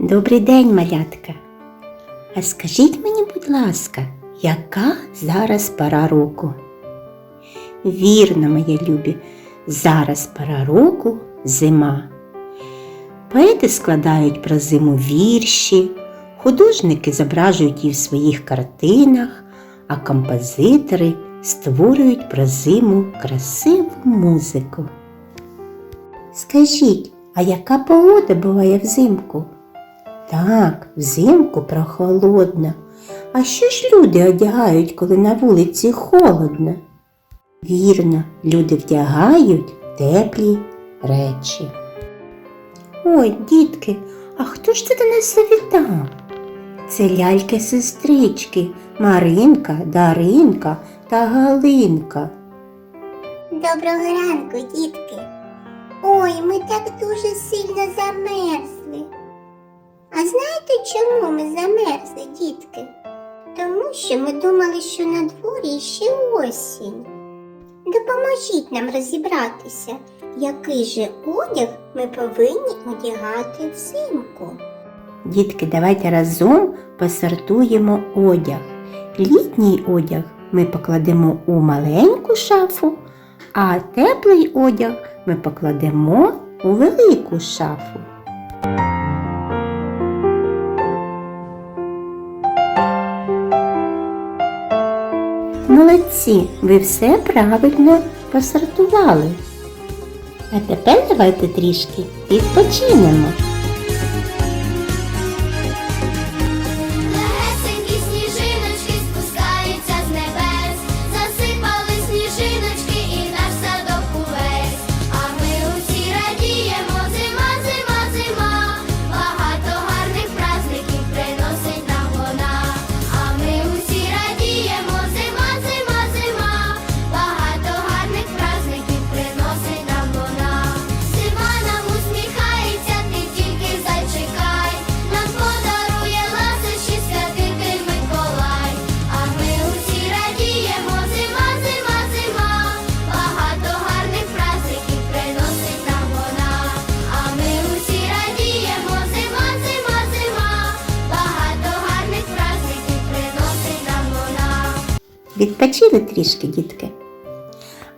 Добрий день, малятка. А скажіть мені, будь ласка, яка зараз пора року? Вірно, мої любі, зараз пора року зима. Поети складають про зиму вірші, художники зображують її в своїх картинах, а композитори створюють про зиму красиву музику. Скажіть, а яка погода буває взимку? Так, взимку прохолодно. А що ж люди одягають, коли на вулиці холодно? Вірно, люди вдягають теплі речі. Ой, дітки, а хто ж це до нас завітав? Це ляльки-сестрички Маринка, Даринка та Галинка. Доброго ранку, дітки. Ой, ми так дуже сильно замерзли. А знаєте, чому ми замерзли, дітки? Тому що ми думали, що на дворі ще осінь. Допоможіть нам розібратися, який же одяг ми повинні одягати взимку. Дітки, давайте разом посортуємо одяг. Літній одяг ми покладемо у маленьку шафу, а теплий одяг ми покладемо у велику шафу. Молодці, ви все правильно посортували. А тепер давайте трішки відпочинемо. Відпочили трішки, дітки.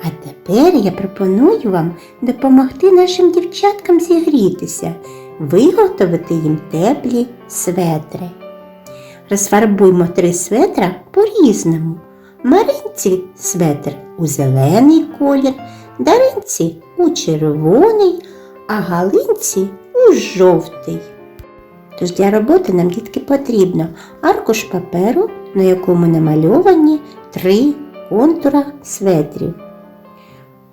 А тепер я пропоную вам допомогти нашим дівчаткам зігрітися, виготовити їм теплі светри. Розфарбуймо три светра по-різному. Маринці светр у зелений колір, даринці у червоний, а галинці у жовтий. Тож для роботи нам дітки потрібно аркуш паперу, на якому намальовані три контура светрів,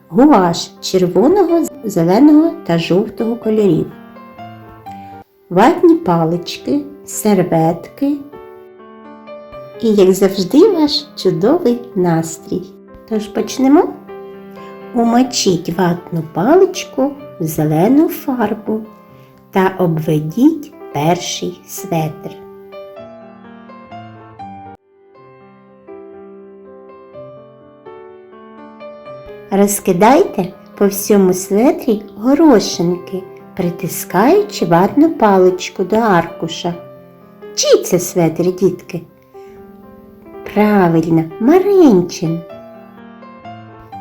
гуаш червоного, зеленого та жовтого кольорів, ватні палички, серветки і, як завжди, ваш чудовий настрій. Тож почнемо. Умочіть ватну паличку в зелену фарбу та обведіть перший светр. Розкидайте по всьому светрі горошинки, притискаючи ватну паличку до аркуша. Чий це светр, дітки? Правильно, Маринчин.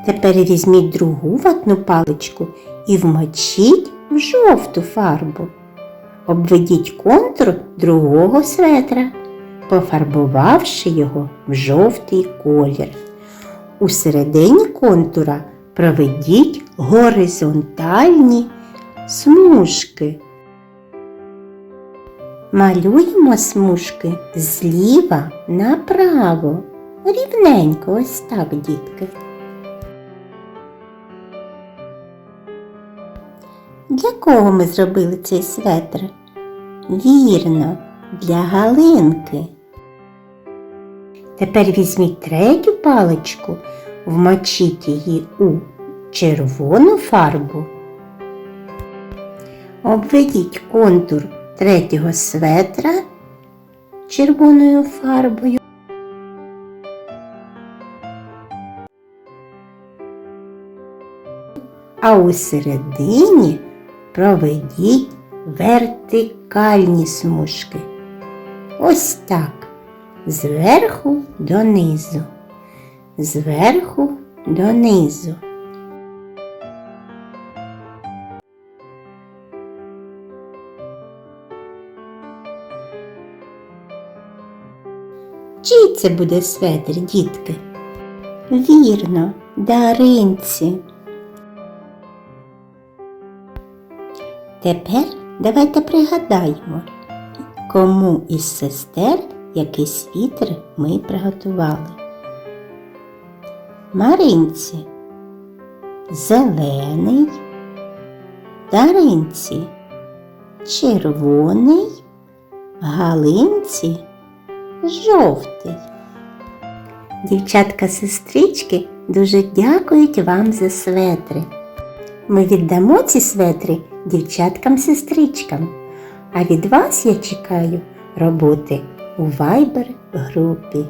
Тепер візьміть другу ватну паличку і вмочіть в жовту фарбу. Обведіть контур другого светра, пофарбувавши його в жовтий колір. У середині контура проведіть горизонтальні смужки. Малюємо смужки зліва направо. Рівненько, ось так, дітки. Для кого ми зробили цей светр? Вірно, для галинки. Тепер візьміть третю паличку, вмочіть її у червону фарбу. Обведіть контур третього светра червоною фарбою. А у середині проведіть вертикальні смужки. Ось так. Зверху донизу. Зверху донизу. Чий це буде светр, дітки? Вірно, даринці. Тепер давайте пригадаємо, кому із сестер який світер ми приготували. Маринці зелений, даринці червоний, галинці жовтий. Дівчатка-сестрички дуже дякують вам за светри. Ми віддамо ці светри дівчаткам-сестричкам, а від вас я чекаю роботи у Viber групі.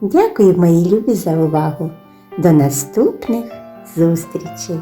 Дякую, мої любі, за увагу. До наступних зустрічей!